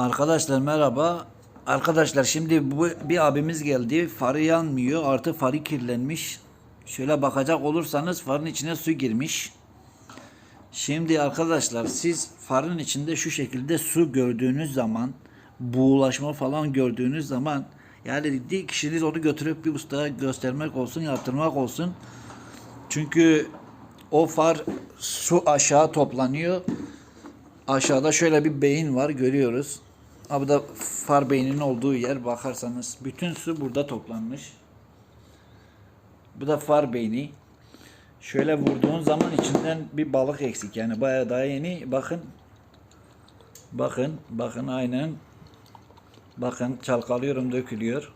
Arkadaşlar merhaba. Arkadaşlar şimdi bu bir abimiz geldi. Farı yanmıyor. Artı farı kirlenmiş. Şöyle bakacak olursanız farın içine su girmiş. Şimdi arkadaşlar siz farın içinde şu şekilde su gördüğünüz zaman buğulaşma falan gördüğünüz zaman yani ilk kişiniz onu götürüp bir ustaya göstermek olsun, yaptırmak olsun. Çünkü o far su aşağı toplanıyor. Aşağıda şöyle bir beyin var görüyoruz. Ha bu da far beyninin olduğu yer bakarsanız bütün su burada toplanmış. Bu da far beyni. Şöyle vurduğun zaman içinden bir balık eksik yani bayağı daha yeni. Bakın. Bakın, bakın aynen. Bakın çalkalıyorum dökülüyor.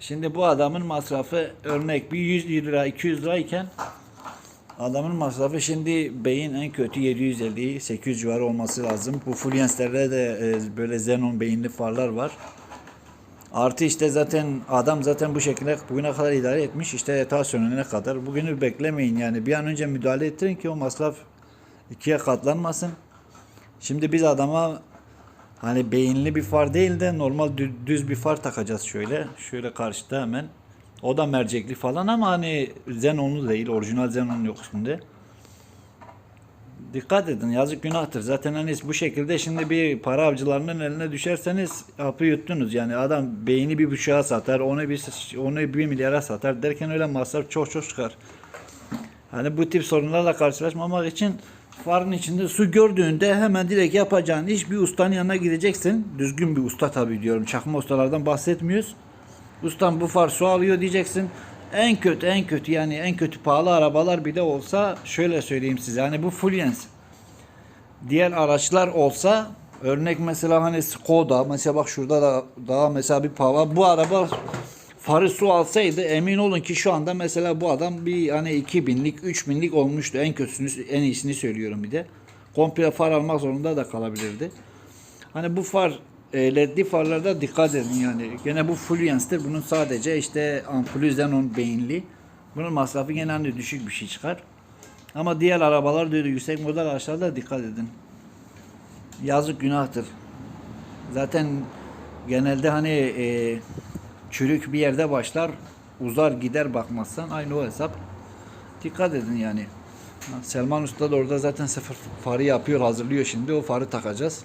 Şimdi bu adamın masrafı örnek bir 100 lira 200 lira iken Adamın masrafı şimdi beyin en kötü 750-800 civarı olması lazım. Bu Fluence'lerde de e, böyle Xenon beyinli farlar var. Artı işte zaten adam zaten bu şekilde bugüne kadar idare etmiş. İşte ta sonuna kadar. Bugünü beklemeyin yani. Bir an önce müdahale ettirin ki o masraf ikiye katlanmasın. Şimdi biz adama hani beyinli bir far değil de normal dü- düz bir far takacağız şöyle. Şöyle karşıda hemen. O da mercekli falan ama hani Xenon'lu değil. Orijinal Xenon yok üstünde. Dikkat edin yazık günahtır. Zaten hani bu şekilde şimdi bir para avcılarının eline düşerseniz hapı yuttunuz. Yani adam beyni bir buçuğa satar, onu bir onu bir milyara satar derken öyle masraf çok çok çıkar. Hani bu tip sorunlarla karşılaşmamak için farın içinde su gördüğünde hemen direkt yapacağın iş bir ustanın yanına gideceksin. Düzgün bir usta tabii diyorum. Çakma ustalardan bahsetmiyoruz. Ustam bu far su alıyor diyeceksin. En kötü en kötü yani en kötü pahalı arabalar bile olsa şöyle söyleyeyim size hani bu Fluence diğer araçlar olsa örnek mesela hani Skoda mesela bak şurada da daha mesela bir pava bu araba farı su alsaydı emin olun ki şu anda mesela bu adam bir hani 2000'lik 3000'lik olmuştu en kötüsünü en iyisini söylüyorum bir de komple far almak zorunda da kalabilirdi. Hani bu far ledli farlarda dikkat edin yani. Gene bu Fluence'tir. Bunun sadece işte ampulü Xenon beyinli. Bunun masrafı gene hani düşük bir şey çıkar. Ama diğer arabalar öyle yüksek model araçlarda dikkat edin. Yazık günahtır. Zaten genelde hani e, çürük bir yerde başlar uzar gider bakmazsan aynı o hesap. Dikkat edin yani. Selman Usta da orada zaten sıfır farı yapıyor hazırlıyor şimdi o farı takacağız.